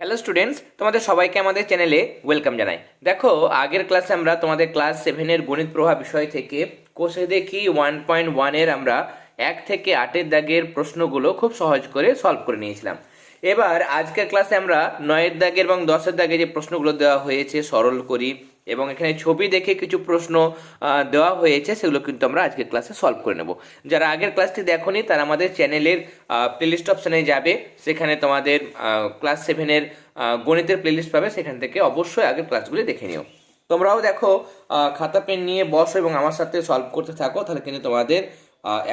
Hello students তোমাদের সবাইকে আমাদের চ্যানেলে ওয়েলকাম জানাই। দেখো, আগের ক্লাসে আমরা তোমাদের ক্লাস সেভেনের গণিত প্রভাব বিষয় থেকে কোষে দেখি ওয়ান পয়েন্ট ওয়ানের আমরা এক থেকে আটের দাগের প্রশ্নগুলো খুব সহজ করে সলভ করে নিয়েছিলাম। এবার আজকের ক্লাসে আমরা নয়ের দাগের এবং দশের দাগে যে প্রশ্নগুলো দেওয়া হয়েছে, সরল করি। এবং এখানে ছবি দেখে কিছু প্রশ্ন দেওয়া হয়েছে, সেগুলো কিন্তু আমরা আজকের ক্লাসে সলভ করে নেব। যারা আগের ক্লাসটি দেখোনি, তারা আমাদের চ্যানেলের প্লেলিস্ট অপশানে যাবে। সেখানে তোমাদের ক্লাস সেভেনের গণিতের প্লেলিস্ট পাবে, সেখান থেকে অবশ্যই আগের ক্লাসগুলি দেখে নিও। তোমরাও দেখো খাতা পেন নিয়ে বসো এবং আমার সাথে সলভ করতে থাকো, তাহলে কিন্তু তোমাদের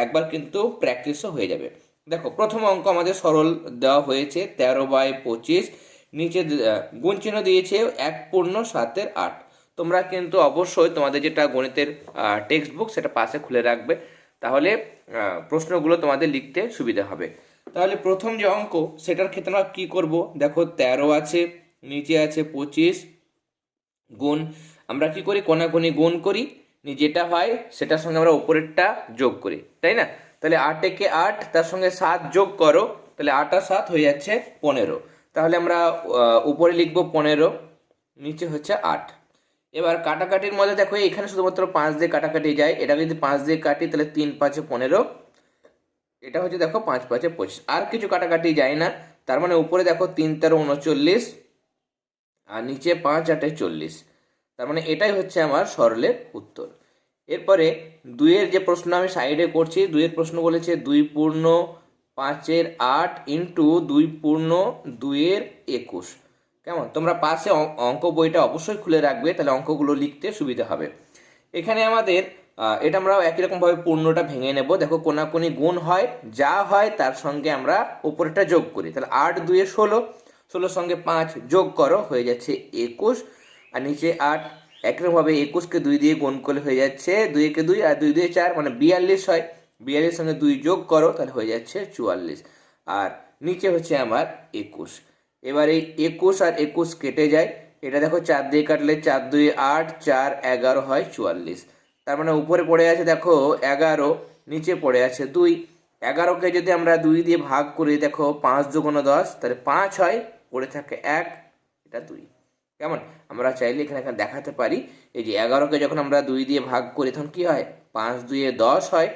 একবার কিন্তু প্র্যাকটিসও হয়ে যাবে। দেখো, প্রথম অঙ্ক আমাদের সরল দেওয়া হয়েছে, তেরো বাই পঁচিশ। নিচে গুণ চিহ্ন দিয়েছে এক পূর্ণ সাতের আট। তোমরা কিন্তু অবশ্যই তোমাদের যেটা গণিতের টেক্সট বুক সেটা পাশে খুলে রাখবে। তাহলে প্রশ্নগুলো তোমাদের লিখতে সুবিধা হবে। তাহলে প্রথম যে অঙ্ক, সেটার ক্ষেত্রে আমরা কী করব? দেখো, তেরো আছে, নিচে আছে পঁচিশ গুণ। আমরা কি করি? কোনাকুনি গুণ করি। যেটা হয়, সেটার সঙ্গে আমরা উপরেরটা যোগ করি, তাই না? তাহলে আট একে আট, তার সঙ্গে সাত যোগ করো, তাহলে আট আর সাত হয়ে যাচ্ছে পনেরো। তাহলে আমরা উপরে লিখব পনেরো, নিচে হচ্ছে আট। এবার কাটাকাটির মধ্যে দেখো, এখানে শুধুমাত্র পাঁচ দিয়ে কাটাকাটি যায়। এটা যদি পাঁচ দিয়ে কাটি, তাহলে তিন পাঁচে পনেরো। এটা হচ্ছে দেখো পাঁচ পাঁচে পঁচিশ। আর কিছু কাটাকাটি যায় না। তার মানে উপরে দেখো তিন তেরো উনচল্লিশ, আর নিচে পাঁচ আটে চল্লিশ। তার মানে এটাই হচ্ছে আমার সরলের উত্তর। এরপরে দুইয়ের যে প্রশ্ন আমি সাইডে করছি, দুইয়ের প্রশ্ন বলেছে দুই পূর্ণ পাঁচের আট ইন্টু দুই পূর্ণ দুইয়ের একুশ। কেমন? তোমরা পাশে অঙ্ক বইটা অবশ্যই খুলে রাখবে, তাহলে অঙ্কগুলো লিখতে সুবিধা হবে। এখানে আমাদের এটা আমরা একই রকমভাবে পূর্ণটা ভেঙে নেব। দেখো কোনাকুনি গুণ হয়, যা হয় তার সঙ্গে আমরা উপরেটা যোগ করি। তাহলে আট দুয়ে ষোলো, ষোলোর সঙ্গে পাঁচ যোগ করো, হয়ে যাচ্ছে একুশ। আর নিচে আট একরকমভাবে একুশকে দুই দিয়ে গুণ করলে হয়ে যাচ্ছে দুইকে দুই আর দুই দুই চার মানে বিয়াল্লিশ হয়। বিয়াল্লিশ সঙ্গে দুই যোগ করো, তাহলে হয়ে যাচ্ছে চুয়াল্লিশ। আর নিচে হচ্ছে আমার একুশ। এবার এই একুশ আর একুশ কেটে যায়। এটা দেখো চার দিয়ে কাটলে চার দুই আট, চার এগারো হয় চুয়াল্লিশ। তার মানে উপরে পড়ে আছে দেখো এগারো, নিচে পড়ে আছে দুই। এগারোকে যদি আমরা দুই দিয়ে ভাগ করি, দেখো পাঁচ দুগুণ দশ, তাহলে পাঁচ হয়, পড়ে থাকে এক, এটা দুই। কেমন? আমরা চাইলে এখানে এখানে দেখাতে পারি। এই যে এগারোকে যখন আমরা দুই দিয়ে ভাগ করি, তখন কি হয়? পাঁচ দুইয়ে দশ হয়,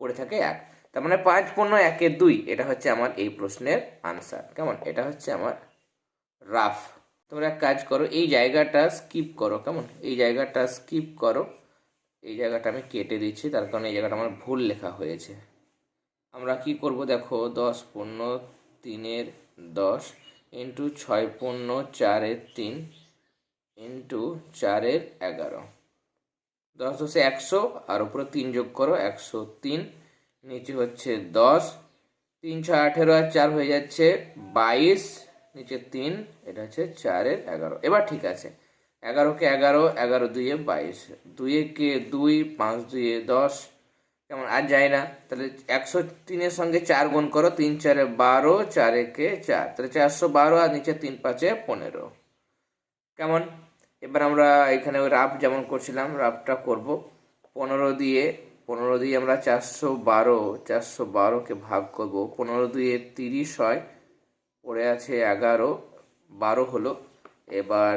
পড়ে থাকে এক। তার মানে পাঁচ পূর্ণ একের দুই, এটা হচ্ছে আমার এই প্রশ্নের আনসার কেমন? এটা হচ্ছে আমার রাফ তোমরা এক কাজ করো, এই জায়গাটা স্কিপ করো, কেমন? এই জায়গাটা স্কিপ করো। এই জায়গাটা আমি কেটে দিচ্ছি, তার কারণে এই জায়গাটা আমার ভুল লেখা হয়েছে। আমরা কি করব দেখো, দশ পূর্ণ তিনের দশ ইন্টু ছয় পূর্ণ চারের তিন ইন্টু চারের এগারো। দশ দশে একশো, আর উপরে তিন যোগ করো, একশো তিন নিচে হচ্ছে দশ, তিন, ছয়, আঠেরো আর চার হয়ে যাচ্ছে বাইশ, নিচে তিন, এটা হচ্ছে চারের এগারো। এবার ঠিক আছে, এগারোকে এগারো এগারো দুইয়ে বাইশ দুইয়ে দুই, পাঁচ দুইয়ে দশ, কেমন? আর যায় না, তাহলে একশো তিনের সঙ্গে চার গুণ করো, তিন চারে বারো চার একে চার, তাহলে চারশো বারো আর নিচে তিন, পাঁচে পনেরো। কেমন? এবার আমরা এখানে ওই রাফ যেমন করছিলাম, রাফটা করব, পনেরো দিয়ে পনেরো দিয়ে আমরা চারশো বারো, চারশো বারোকে ভাগ করব। পনেরো দিয়ে তিরিশ হয়, পড়ে আছে এগারো, বারো হলো। এবার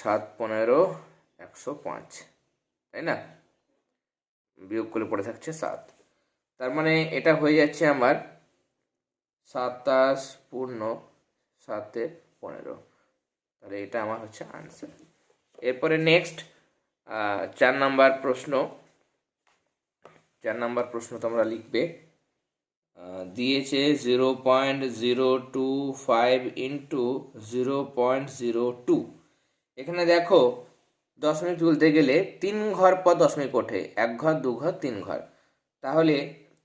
সাত পনেরো, একশো পাঁচ, তাই না? বিয়োগ করে পড়ে থাকছে সাত। তার মানে এটা হয়ে যাচ্ছে আমার সাতাশ পূর্ণ সাতে পনেরো। তাহলে এটা আমার হচ্ছে আনসার এরপরে নেক্সট চার নাম্বার প্রশ্ন। চার নাম্বার প্রশ্ন তোমরা লিখবে। দিয়েছে zero point zero two five into zero point zero two এখানে দেখো দশমিক তুলতে গেলে তিন ঘর পর দশমিক ওঠে, এক ঘর, দু ঘর, তিন ঘর। তাহলে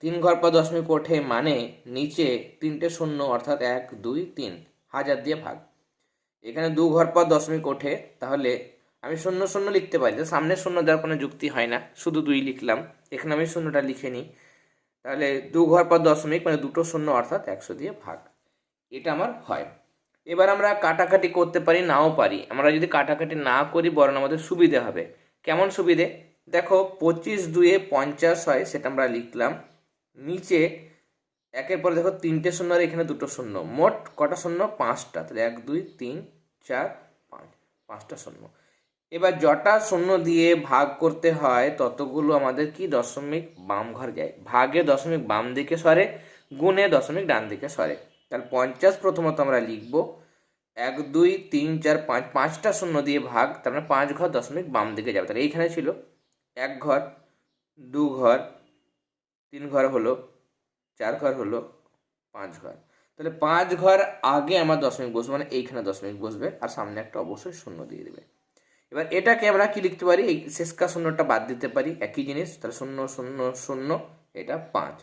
তিন ঘর পর দশমিক ওঠে মানে নিচে তিনটে শূন্য অর্থাৎ এক, দুই, তিন, হাজার দিয়ে ভাগ। এখানে দু ঘর পর দশমিক ওঠে, তাহলে আমি শূন্য শূন্য লিখতে পারি সামনে শূন্য দেওয়ার কোনো যুক্তি হয় না, শুধু দুই লিখলাম। এখানে আমি শূন্যটা লিখে নিই। তাহলে দু ঘর পর দশমিক মানে দুটো শূন্য অর্থাৎ একশো দিয়ে ভাগ। এটা আমার হয়। এবার আমরা কাটাকাটি করতে পারি, নাও পারি। আমরা যদি কাটাকাটি না করি, বরং আমাদের সুবিধে হবে। কেমন সুবিধে? দেখো, পঁচিশ দুয়ে পঞ্চাশ হয়, সেটা আমরা লিখলাম। নিচে একের পরে দেখো, তিনটে শূন্য আর এখানে দুটো শূন্য। মোট কটা শূন্য? পাঁচটা। তাহলে এক, দুই, তিন, চার, পাঁচ। পাঁচটা শূন্য। এবার যটা শূন্য দিয়ে ভাগ করতে হয়, ততগুলো আমাদের কি দশমিক বাম ঘর যায়? ভাগে দশমিক বাম দিকে সরে, গুণে দশমিক ডান দিকে সরে। তাহলে পঞ্চাশ প্রথমত আমরা লিখব। এক, দুই, তিন, চার, পাঁচ, পাঁচটা শূন্য দিয়ে ভাগ, তার মানে পাঁচ ঘর দশমিক বাম দিকে যাবে। তাহলে এইখানে ছিল এক ঘর, দু ঘর, তিন ঘর হলো, চার ঘর হলো পাঁচ ঘর। তাহলে পাঁচ ঘর আগে আমার দশমিক বসবে মানে এইখানে দশমিক বসবে, আর সামনে একটা অবশ্যই শূন্য দিয়ে দেবে। এবার এটাকে আমরা কি লিখতে পারি? এই শেষকা শূন্যটা বাদ দিতে পারি, একই জিনিস। তাহলে শূন্য শূন্য শূন্য, এটা পাঁচ।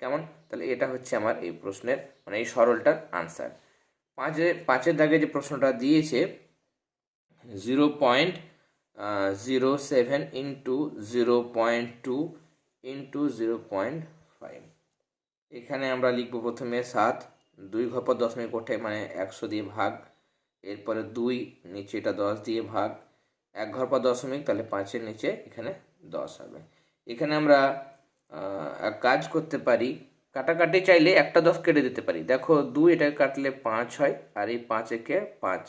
কেমন? তাহলে এটা হচ্ছে আমার এই প্রশ্নের মানে এই সরলটার আনসার পাঁচে, পাঁচের দাগে যে প্রশ্নটা দিয়েছে zero point zero seven into zero point two into zero point five এখানে আমরা লিখব প্রথমে সাত, দুই ঘপর দশমিক ওঠে মানে একশো দিয়ে ভাগ। এরপরে দুই, নিচে এটা দশ দিয়ে ভাগ। এক ঘর পর দশমিক, তাহলে পাঁচের নিচে এখানে দশ হবে। এখানে আমরা এক কাজ করতে পারি, কাটাকাটি চাইলে একটা দশ কেটে দিতে পারি। দেখো দুই এটা কাটলে পাঁচ হয়, আর এই পাঁচ একে পাঁচ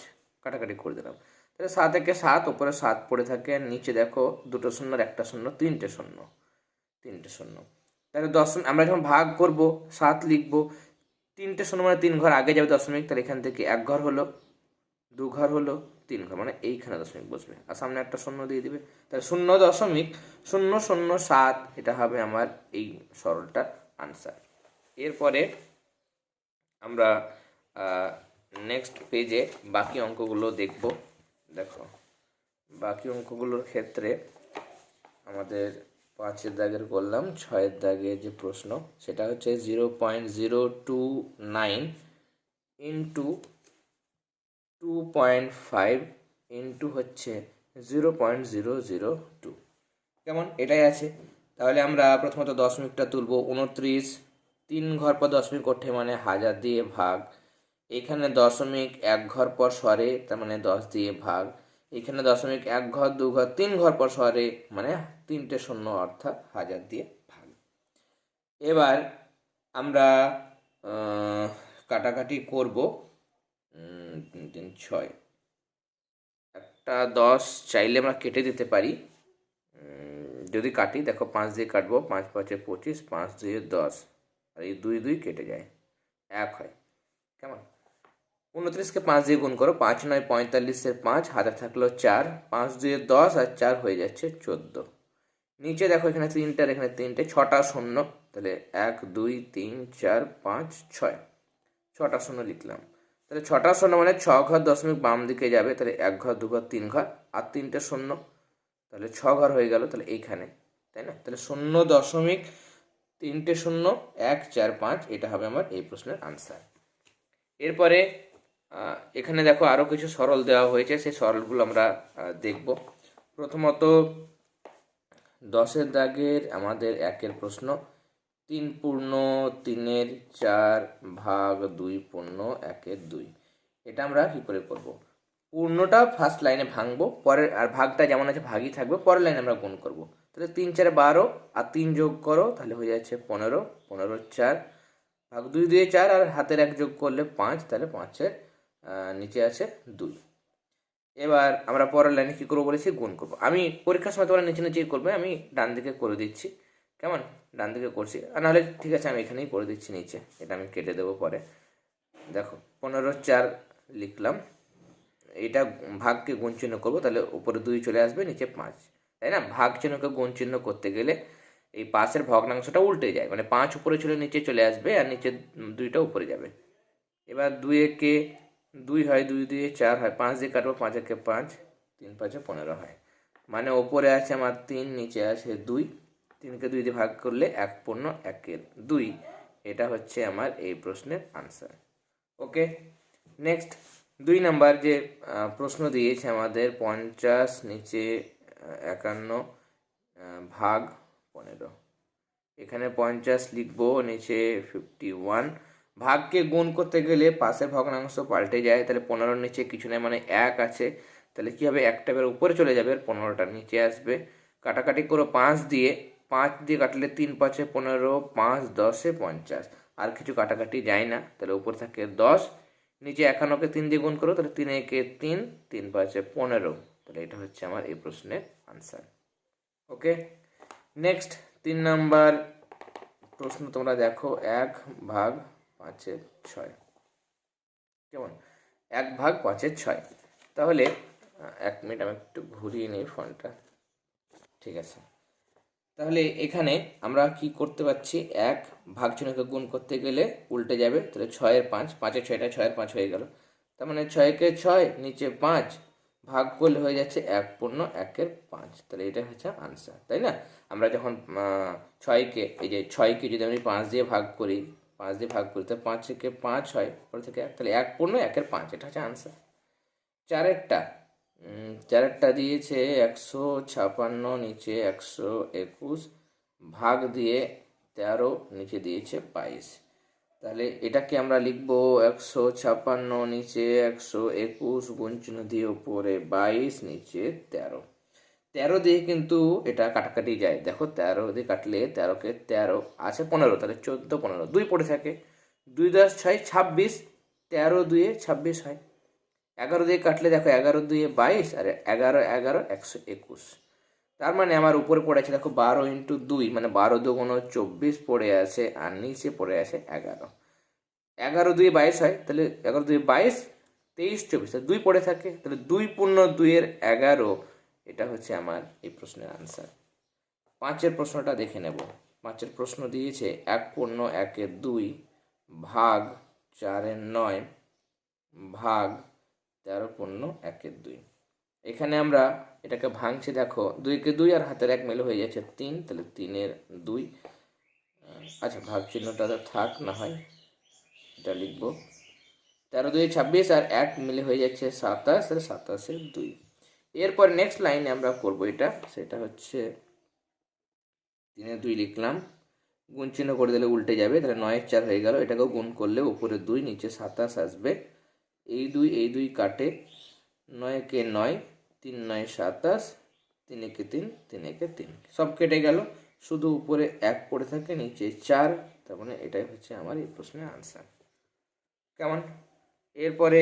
কাটাকাটি করে দিলাম। তাহলে সাত একে সাত, ওপরে সাত পড়ে থাকে নিচে দেখো দুটো শূন্য একটা শূন্য, তিনটে শূন্য তিনটে শূন্য। তাহলে দশ, আমরা যখন ভাগ করব, সাত লিখব, তিনটে শূন্য মানে তিন ঘর, আগে যাবে দশমিক, তাহলে এখান থেকে এক ঘর হলো দু ঘর হলো তিন ঘর মানে এইখানে দশমিক বসবে। আর সামনে একটা শূন্য দিয়ে দিবে। তাহলে শূন্য দশমিক, শূন্য শূন্য, সাত, এটা হবে আমার এই সরলটার আনসার এরপরে আমরা নেক্সট পেজে বাকি অঙ্কগুলো দেখব। দেখো, বাকি অঙ্কগুলোর ক্ষেত্রে আমাদের পাঁচের দাগের করলাম ছয়ের দাগে যে প্রশ্ন, সেটা হচ্ছে zero point zero two nine into two point five into হচ্ছে zero point zero zero two কেমন? এটাই আছে। তাহলে আমরা প্রথমত দশমিকটা তুলব। উনত্রিশ, তিন ঘর পর দশমিক ওঠে মানে হাজার দিয়ে ভাগ। এখানে দশমিক এক ঘর পর সরে, তার মানে দশ দিয়ে ভাগ। এখানে দশমিক এক ঘর, দু ঘর, তিন ঘর পর সরে মানে তিনটে শূন্য অর্থাৎ হাজার দিয়ে ভাগ। এবার আমরা কাটাকাটি করব। তিন ছয়। একটা দশ চাইলে আমরা কেটে দিতে পারি। যদি কাটি, দেখো পাঁচ দিয়ে কাটবো, পাঁচ পাঁচে পঁচিশ, পাঁচ দুয়ে দশ। আর এই দুই দুই কেটে যায়। এক হয়। কেমন? উনত্রিশকে পাঁচ দিয়ে গুণ করো, পাঁচ নয়, পঁয়তাল্লিশের পাঁচ হাতে থাকল চার। পাঁচ দুয়ে দশ আর চার হয়ে যাচ্ছে চোদ্দ। নিচে দেখো এখানে তিনটার এখানে তিনটে, ছটা শূন্য। তাহলে এক, দুই, তিন, চার, পাঁচ, ছয়। ছটা শূন্য লিখলাম। তাহলে ছটা শূন্য মানে ছ ঘর দশমিক বাম দিকে যাবে, তাহলে এক ঘর, দু ঘর, তিন ঘর, আর তিনটে শূন্য। তাহলে ছ ঘর হয়ে গেল তাহলে এইখানে, তাই না? তাহলে শূন্য দশমিক তিনটে শূন্য, এক, চার, পাঁচ, এটা হবে আমার এই প্রশ্নের আনসার এরপরে এখানে দেখো আরও কিছু সরল দেওয়া হয়েছে, সেই সরলগুলো আমরা দেখব। প্রথমত, দশের দাগের আমাদের একের প্রশ্ন তিন পূর্ণ, তিনের চার ভাগ দুই পূর্ণ, একের দুই। এটা আমরা কী করে করব? পূর্ণটা ফার্স্ট লাইনে ভাঙবো, পরের আর ভাগটা যেমন আছে ভাগই থাকবে, পরের লাইনে আমরা গুণ করব। তাহলে তিন, চারে বারো আর তিন যোগ করো, তাহলে হয়ে যাচ্ছে পনেরো। পনেরো, চার ভাগ দুই, দুয়ে চার আর হাতের এক যোগ করলে পাঁচ, তাহলে পাঁচের নিচে আছে দুই। এবার আমরা পরের লাইনে কী করব বলেছি? গুণ করব। আমি পরীক্ষার সময় তোমরা নিচে নিচেই করবে, আমি ডান দিকে করে দিচ্ছি। কেমন? ডান দিকে করছি। আর নাহলে ঠিক আছে, আমি এখানেই করে দিচ্ছি নিচে। এটা আমি কেটে দেবো পরে। দেখো, পনেরো চার লিখলাম। এটা ভাগকে গুণ চিহ্ন করব, তাহলে উপরে দুই চলে আসবে, নিচে পাঁচ। তাই না? ভাগ চিহ্নকে গুণ চিহ্ন করতে গেলে এই পাশের ভগ্নাংশটা উল্টে যায়। মানে পাঁচ উপরে চলে, নিচে চলে আসবে, আর নিচে দুইটা উপরে যাবে। এবার দুই একে দুই হয়, দুই দুই চার হয়, পাঁচ দিয়ে কাটবো, পাঁচ একে পাঁচ, তিন পাঁচে পনেরো হয়। মানে ওপরে আছে আমার তিন, নিচে আছে দুই। তিনকে দুই দিয়ে ভাগ করলে এক পূর্ণ একের দুই। এটা হচ্ছে আমার এই প্রশ্নের আনসার ওকে নেক্সট দুই নাম্বার যে প্রশ্ন দিয়েছে আমাদের পঞ্চাশ নিচে একান্ন ভাগ পনেরো। এখানে পঞ্চাশ লিখব, নিচে ফিফটি ওয়ান ভাগকে গুণ করতে গেলে পাশের ভগ্নাংশ পাল্টে যায়, তাহলে পনেরোর নিচে কিছু নেই মানে এক আছে। তাহলে কী হবে? একটা এবার উপরে চলে যাবে, আর পনেরোটা নিচে আসবে। কাটাকাটি করো পাঁচ দিয়ে পাঁচ দিয়ে কাটলে তিন, পাঁচে পনেরো, পাঁচ, দশে পঞ্চাশ। আর কিছু কাটাকাটি যায় না, তাহলে উপর থাকে দশ। নিচে একান্নকে তিন দিয়ে গুণ করো, তাহলে তিন একে তিন তিন, পাঁচে পনেরো। তাহলে এটা হচ্ছে আমার এই প্রশ্নের আনসার ওকে নেক্সট তিন নাম্বার প্রশ্ন তোমরা দেখো, এক ভাগ পাঁচের ছয়। কেমন? এক ভাগ পাঁচের ছয়। তাহলে এক মিনিট আমি একটু ঘুরিয়ে নিই ফোনটা। ঠিক আছে। তাহলে এখানে আমরা কি করতে পারছি? এক ভাগ চিহ্নকে গুণ করতে গেলে উল্টে যাবে। তাহলে ছয়ের পাঁচ, পাঁচের ছয়টা ছয়ের পাঁচ হয়ে গেল। তার মানে ছয়কে ছয়, নিচে পাঁচ, ভাগ করলে হয়ে যাচ্ছে এক পূর্ণ একের পাঁচ। তাহলে এটা হচ্ছে আনসার তাই না? আমরা যখন ছয়কে, এই যে ছয়কে যদি আমি পাঁচ দিয়ে ভাগ করি, পাঁচ দিয়ে ভাগ করি, তাহলে পাঁচ থেকে পাঁচ হয় পরে থেকে এক, তাহলে এক পূর্ণ একের পাঁচ, এটা হচ্ছে আনসার চারেরটা চারেরটা দিয়েছে একশো ছাপান্ন নিচে একশো একুশ, ভাগ দিয়ে তেরো নিচে দিয়েছে বাইশ। তাহলে এটাকে আমরা লিখব একশো ছাপান্ন নিচে একশো একুশ গুণচিহ্ন দিয়ে উপরে বাইশ নিচে তেরো। তেরো দিয়ে কিন্তু এটা কাটাকাটি যায়। দেখো তেরো দিয়ে কাটলে তেরোকে তেরো আছে পনেরো, তাহলে চোদ্দ পনেরো, দুই পড়ে থাকে। দুই দশ ছয়, ছাব্বিশ, তেরো দুয়ে ছাব্বিশ হয়। এগারো দিয়ে কাটলে দেখো এগারো দুয়ে বাইশ আর এগারো এগারো, একশো একুশ। তার মানে আমার উপরে পড়ে আছে দেখো বারো ইন্টু দুই মানে বারো দুগুণ চব্বিশ পড়ে আছে আর নিচে পড়ে আছে এগারো। এগারো দুই বাইশ হয়, তাহলে এগারো দুই বাইশ, তেইশ, চব্বিশ দুই পড়ে থাকে, তাহলে দুই পূর্ণ দুইয়ের এগারো, এটা হচ্ছে আমার এই প্রশ্নের আনসার পাঁচের প্রশ্নটা দেখে নেব। পাঁচের প্রশ্ন দিয়েছে এক পূর্ণ একের দুই ভাগ চারের নয় ভাগ তেরো পূর্ণ একের দুই। এখানে আমরা এটাকে ভাঙছি, দেখো, দুইকে দুই আর হাতের এক মিলে হয়ে যাচ্ছে তিন, তাহলে তিনের দুই আচ্ছা ভাগ চিহ্নটা থাক, না হয় এটা লিখব। তেরো, দুই, ছাব্বিশ আর এক মিলে হয়ে যাচ্ছে সাতাশ আর সাতাশের দুই। এরপর নেক্সট লাইনে আমরা করব এটা, সেটা হচ্ছে তিনে দুই লিখলাম। গুণ চিহ্ন করে দিলে উল্টে যাবে, তাহলে নয়ের চার হয়ে গেল, এটাকেও গুণ করলে উপরে দুই, নিচে সাতাশ আসবে। এই দুই এই দুই কাটে। নয়কে নয়, তিন নয় সাতাশ, তিন একে তিন তিন একে তিন। সব কেটে গেল। শুধু উপরে এক পড়ে থাকে, নিচে চার। তার মানে এটাই হচ্ছে আমার এই প্রশ্নের আনসার কেমন? এরপরে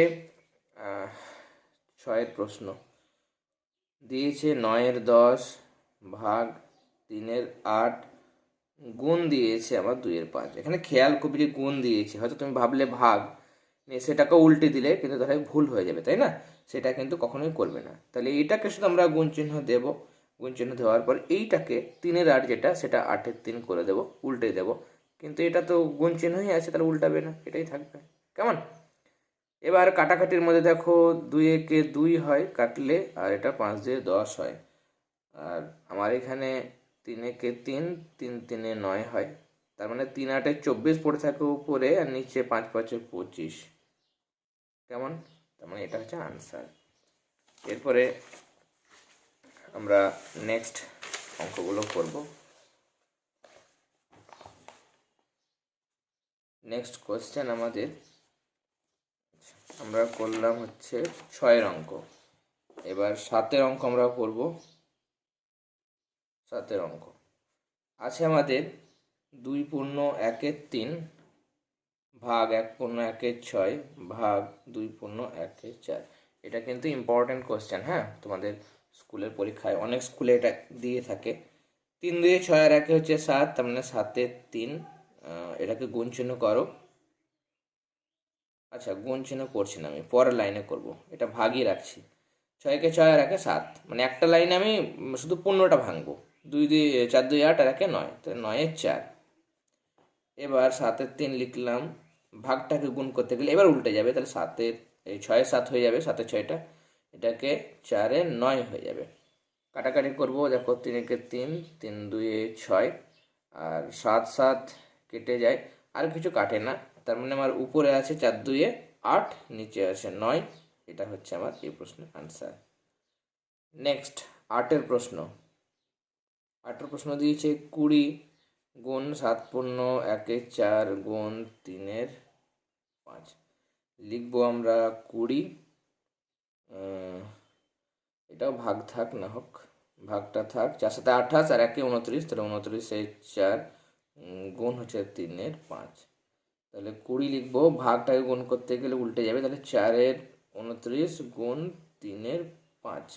ছয়ের প্রশ্ন। দিয়েছে নয়ের দশ ভাগ তিনের আট গুণ দিয়েছে আমার দুইয়ের পাঁচ। এখানে খেয়াল করবি যে গুণ দিয়েছে। হয়তো তুমি ভাবলে ভাগ। নিয়ে সেটাকে উল্টে দিলে কিন্তু তাহলে ভুল হয়ে যাবে, তাই না? সেটা কিন্তু কখনোই করবে না। তাহলে এইটাকে শুধু আমরা গুণ চিহ্ন দেবো। গুণ চিহ্ন দেওয়ার পর এইটাকে তিনের আট যেটা, সেটা আটের তিন করে দেবো, উল্টে দেবো। কিন্তু এটা তো গুণ চিহ্নই আছে, তাহলে উল্টাবে না, এটাই থাকবে। কেমন? এবার কাটাকাটির মধ্যে দেখো দুই একে দুই হয়, কাটলে আর এটা পাঁচ দিয়ে দশ হয়। আর আমার এখানে তিন একে তিন তিন তিনে নয় হয়। তার মানে তিন আটে চব্বিশ পড়ে থাকে উপরে, আর নিচে পাঁচ পাঁচে পঁচিশ। কেমন? তার মানে এটা হচ্ছে আনসার এরপরে আমরা নেক্সট অঙ্কগুলো করব। নেক্সট কোয়েশ্চেন আমাদের, আমরা করলাম হচ্ছে ছয়ের অঙ্ক। এবার সাতের অঙ্ক আমরা করব। সাতের অঙ্ক। আছে আমাদের দুই পূর্ণ একের তিন। ভাগ এক পূর্ণ একের ছয়, ভাগ দুই পূর্ণ একের চার। এটা কিন্তু ইম্পর্ট্যান্ট কোয়েশ্চেন হ্যাঁ? তোমাদের স্কুলের পরীক্ষায় অনেক স্কুলে এটা দিয়ে থাকে। তিন দুই ছয় আর একে হচ্ছে সাত, তার মানে সাতের তিন। এটাকে গুণ চিহ্ন করো। আচ্ছা গুণ চিহ্ন করছি না আমি, পরের লাইনে করব। এটা ভাগই রাখছি। ছয়কে ছয় আর একে সাত মানে একটা লাইনে আমি শুধু পনেরোটা ভাঙবো। দুই দুই, চার দুই আট আর একে নয়, তাহলে নয়ের চার। এবার সাতের তিন লিখলাম। ভাগটাকে গুণ করতে গেলে এবার উল্টে যাবে, তাহলে সাতের, এই ছয়ের সাত হয়ে যাবে, সাতের ছয়টা। এটাকে চারে নয় হয়ে যাবে। কাটাকাটি করব, দেখো তিন একে তিন তিন দুয়ে ছয়, আর সাত সাত কেটে যায়। আর কিছু কাটে না, তার মানে আমার উপরে আছে চার দুয়ে আট, নিচে আছে নয়। এটা হচ্ছে আমার এই প্রশ্নের আনসার নেক্সট আটের প্রশ্ন। আটের প্রশ্ন দিয়েছে কুড়ি গুণ সাত পূর্ণ একে চার গুণ তিনের পাঁচ। লিখব আমরা কুড়ি। এটাও ভাগ থাক না হোক, ভাগটা থাক। চার সাথে আঠাশ আর একে উনত্রিশ, তাহলে উনত্রিশে চার গুণ হচ্ছে তিনের পাঁচ। তাহলে কুড়ি লিখব, ভাগটাকে গুণ করতে গেলে উল্টে যাবে, তাহলে চারের উনত্রিশ গুণ তিনের পাঁচ।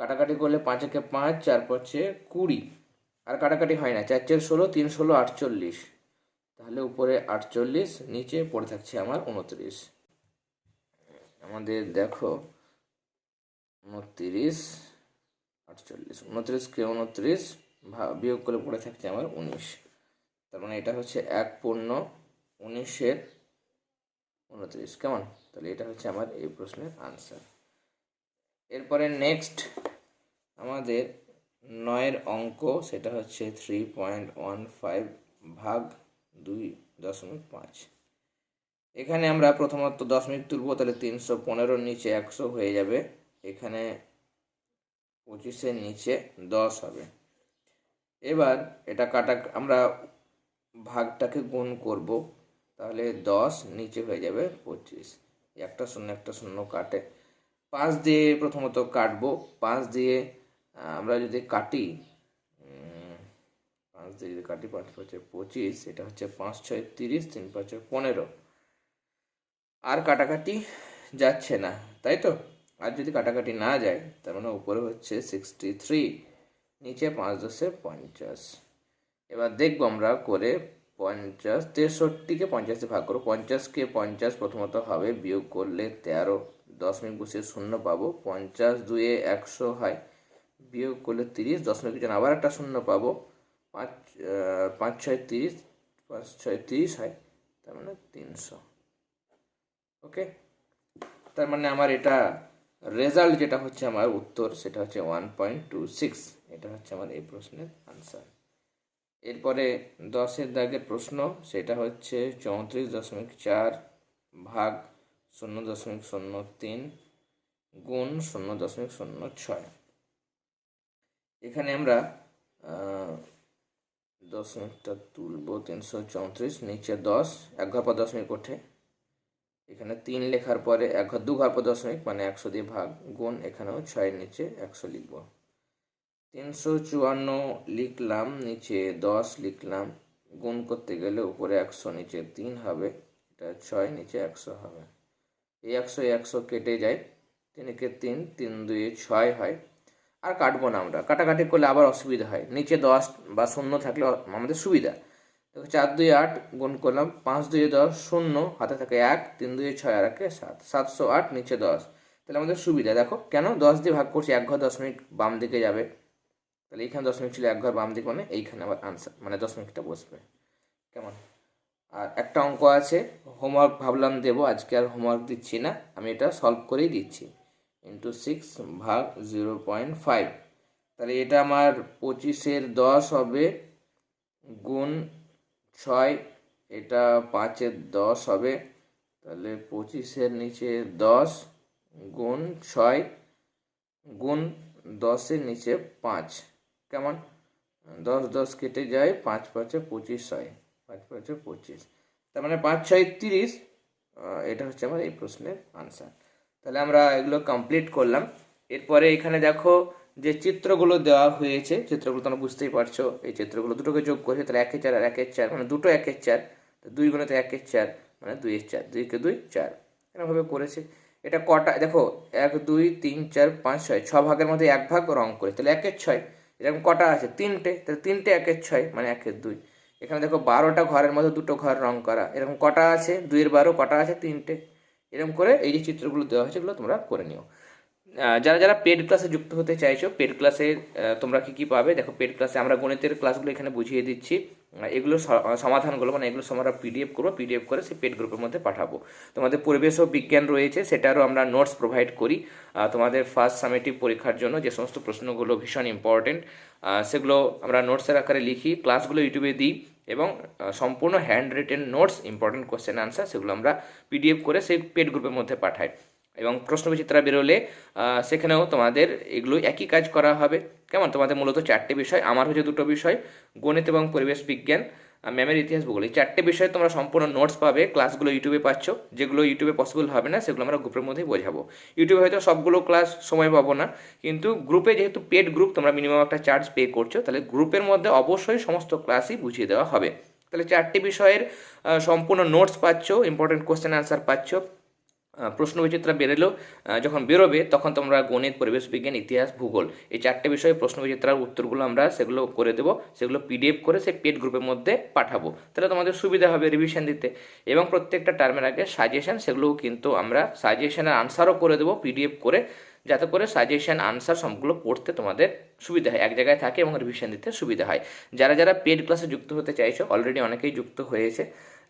কাটাকাটি করলে পাঁচ একে পাঁচ, চার পাঁচে কুড়ি। আর কাটাকাটি হয় না, চার চার ষোলো, তিন ষোলো, আটচল্লিশ। তাহলে উপরে আটচল্লিশ, নিচে পড়ে থাকছে আমার উনত্রিশ। আমাদের দেখো, উনত্রিশ, আটচল্লিশ, উনত্রিশকে উনত্রিশ বিয়োগ করে পড়ে থাকছে আমার উনিশ। তার মানে এটা হচ্ছে এক পূর্ণ উনিশের উনত্রিশ, কেমন? তাহলে এটা হচ্ছে আমার এই প্রশ্নের আনসার এরপরে নেক্সট আমাদের নয়ের অঙ্ক, সেটা হচ্ছে থ্রি পয়েন্ট ওয়ান ফাইভ ভাগ দুই দশমিক পাঁচ। এখানে আমরা প্রথমত দশমিক তুলবো, তাহলে তিনশো পনেরোর নিচে একশো হয়ে যাবে। এখানে পঁচিশের নিচে দশ হবে। এবার এটা কাটা, আমরা ভাগটাকে গুণ করব, তাহলে দশ নিচে হয়ে যাবে পঁচিশ। একটা শূন্য একটা শূন্য কাটে। পাঁচ দিয়ে প্রথমত কাটবো। পাঁচ দিয়ে আমরা যদি কাটি পাঁচ দিয়ে যদি কাটি পাঁচ পাঁচে পঁচিশ এটা হচ্ছে পাঁচ ছয় তিরিশ, তিন পাঁচে পনেরো। আর কাটাকাটি যাচ্ছে না, তাই তো? আর যদি কাটাকাটি না যায়, তার মানে উপরে হচ্ছে সিক্সটি থ্রি নিচে পাঁচ দশে পঞ্চাশ। এবার দেখব আমরা করে পঞ্চাশ, তেষট্টিকে পঞ্চাশে ভাগ করো পঞ্চাশকে পঞ্চাশ প্রথমত হবে, বিয়োগ করলে তেরো, দশমিক বসিয়ে শূন্য পাবো, পঞ্চাশ দুয়ে একশো হয়, বিয়োগ করলে তিরিশ, দশমিক জন আবার একটা শূন্য পাবো। পাঁচ পাঁচ ছয় তিরিশ, পাঁচ ছয় তিরিশ হয়, তার মানে তিনশো। ওকে তার মানে আমার এটা রেজাল্ট যেটা হচ্ছে আমার উত্তর, সেটা হচ্ছে ওয়ান পয়েন্ট টু সিক্স এটা হচ্ছে আমার এই প্রশ্নের আনসার এরপরে দশের দাগের প্রশ্ন, সেটা হচ্ছে চৌত্রিশ দশমিক চার ভাগ শূন্য দশমিক শূন্য তিন গুণ শূন্য দশমিক শূন্য ছয়। এখানে আমরা দশমিকটা তুলবো তিনশো চৌত্রিশ, নিচে দশ, এক ঘর পর দশমিক ওঠে। এখানে তিন লেখার পরে এক ঘর, দু ঘর পর দশমিক মানে একশো দিয়ে ভাগ গুণ, এখানেও ছয়ের নিচে একশো লিখব। তিনশো চুয়ান্ন লিখলাম, নিচে দশ লিখলাম, গুণ করতে গেলে উপরে একশো, নিচে তিন হবে। এটা ছয়, নিচে একশো হবে। এই একশো একশো কেটে যায়। তিনকে তিন তিন দুই ছয় হয়। আর কাটবো না আমরা। কাটাকাটি করলে আবার অসুবিধা হয়। নিচে দশ বা শূন্য থাকলে আমাদের সুবিধা। দেখো চার দুই আট গুণ করলাম, পাঁচ দুই দশ শূন্য, হাতে থাকে এক, তিন দুই ছয়, আর একে সাত। সাতশো আট, নিচে দশ। তাহলে আমাদের সুবিধা। দেখো কেন দশ দিয়ে ভাগ করছি, এক ঘর দশমিক বাম দিকে যাবে। তাহলে এইখানে দশমিক ছিল, এক ঘর বাম দিকে মানে এইখানে আবার আনসার মানে দশমিকটা বসবে। কেমন? আর একটা অঙ্ক আছে হোমওয়ার্ক ভাবলাম দেবো, আজকে আর হোমওয়ার্ক দিচ্ছি না, আমি এটা সলভ করেই দিচ্ছি। ইন্টু সিক্স ভাগ জিরো পয়েন্ট ফাইভ তাহলে এটা আমার পঁচিশের দশ হবে গুণ ছয়, এটা পাঁচের দশ হবে। তাহলে পঁচিশের নিচে দশ গুণ ছয় গুণ দশের নিচে পাঁচ। কেমন? দশ দশ কেটে যায়, পাঁচ পাঁচে পঁচিশ হয় পাঁচ পাঁচে পঁচিশ। তার মানে পাঁচ ছয় তিরিশ এটা হচ্ছে আমার এই প্রশ্নের আনসার তাহলে আমরা এগুলো কমপ্লিট করলাম। এরপরে এখানে দেখো যে চিত্রগুলো দেওয়া হয়েছে, চিত্রগুলো তোমরা বুঝতেই পারছ, এই চিত্রগুলো দুটোকে যোগ করেছে তাহলে একের চার আর একের চার মানে দুটো একের চার, তো দুই গুণে একের চার মানে দুইয়ের চার, দুইকে দুই, চার, এরকমভাবে করেছে। এটা কটা, দেখো, এক, দুই, তিন, চার, পাঁচ, ছয়, ছ ভাগের মধ্যে এক ভাগ রং করে, তাহলে একের ছয়, এরকম কটা আছে? তিনটে, তাহলে তিনটে একের ছয় মানে একের দুই। এখানে দেখো বারোটা ঘরের মধ্যে দুটো ঘর রং করা, এরকম কটা আছে? দুইয়ের বারো, কটা আছে? তিনটে। এরকম করে এই যে চিত্রগুলো দেওয়া হয়েছে, এগুলো তোমরা করে নিও। যারা যারা পেড ক্লাসে যুক্ত হতে চাইছো পেড ক্লাসে তোমরা কি কি পাবে? দেখো পেড ক্লাসে আমরা গণিতের ক্লাসগুলো এখানে বুঝিয়ে দিচ্ছি। এগুলো সমাধানগুলো মানে এগুলো আমরা পিডিএফ করব পিডিএফ করে সেই পেড গ্রুপের মধ্যে পাঠাবো। তোমাদের পরিবেশ ও বিজ্ঞান রয়েছে, সেটারও আমরা নোটস প্রোভাইড করি। তোমাদের ফার্স্ট সামেটিভ পরীক্ষার জন্য যে সমস্ত প্রশ্নগুলো ভীষণ ইম্পর্টেন্ট সেগুলো আমরা নোটসের আকারে লিখি ক্লাসগুলো ইউটিউবে দিই। এবং সম্পূর্ণ hand written notes important question answer সেগুলো আমরা পিডিএফ করে সেই পেড গ্রুপের মধ্যে পাঠাই। এবং প্রশ্নবিচিত্রা বেরোলে সেখানেও তোমাদের এগুলো একই কাজ করা হবে। কেমন? তোমাদের মূলত চারটে বিষয়, আমার হচ্ছে দুটো বিষয়, গণিত এবং পরিবেশ বিজ্ঞান। ম্যামের ইতিহাস ভূগোল। এই চারটে বিষয়ে তোমরা সম্পূর্ণ নোটস পাবে ক্লাসগুলো ইউটিউবে পাচ্ছ। যেগুলো ইউটিউবে পসিবল হবে না, সেগুলো আমরা গ্রুপের মধ্যেই বোঝাবো। ইউটিউবে হয়তো সবগুলো ক্লাস সময় পাবো না, কিন্তু গ্রুপে যেহেতু পেড গ্রুপ তোমরা মিনিমাম একটা চার্জ পে করছ, তাহলে গ্রুপের মধ্যে অবশ্যই সমস্ত ক্লাসই বুঝিয়ে দেওয়া হবে। তাহলে চারটি বিষয়ের সম্পূর্ণ নোটস পাচ্ছ ইম্পর্টেন্ট কোয়েশ্চেন অ্যান্সার পাচ্ছ। প্রশ্ন বিচিত্রা বেরোলেও যখন বেরোবে তখন তোমরা গণিত, পরিবেশ বিজ্ঞান, ইতিহাস, ভূগোল এই চারটে বিষয়ে প্রশ্ন বিচিত্রার উত্তরগুলো আমরা সেগুলো করে দেবো, সেগুলো পিডিএফ করে সেই পেড গ্রুপের মধ্যে পাঠাবো। তাহলে তোমাদের সুবিধা হবে রিভিশন দিতে। এবং প্রত্যেকটা টার্মের আগে সাজেশন সেগুলোও কিন্তু আমরা সাজেশনের আনসারও করে দেবো পিডিএফ করে, যাতে করে সাজেশন আনসার সবগুলো পড়তে তোমাদের সুবিধা হয়। এক জায়গায় থাকে এবং রিভিশন দিতে সুবিধা হয়। যারা যারা পেড ক্লাসে যুক্ত হতে চাইছো অলরেডি অনেকেই যুক্ত হয়েছে।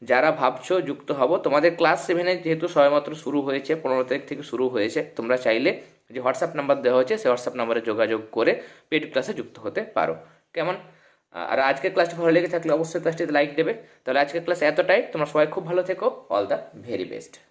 যারা ভাবছ যুক্ত হব, তোমাদের ক্লাস সেভেনে যেহেতু সবেমাত্র শুরু হয়েছে, পনেরো তারিখ থেকে শুরু হয়েছে, তোমরা চাইলে যে হোয়াটসঅ্যাপ নাম্বার দেওয়া হয়েছে, সেই হোয়াটসঅ্যাপ নাম্বারে যোগাযোগ করে পেড ক্লাসে যুক্ত হতে পারো। কেমন? আর আজকের ক্লাসটি ভালো লেগে থাকলে অবশ্যই ক্লাসটিতে লাইক দেবে। তাহলে আজকের ক্লাস এতটাই। তোমরা সবাই খুব ভালো থেকো। All the very best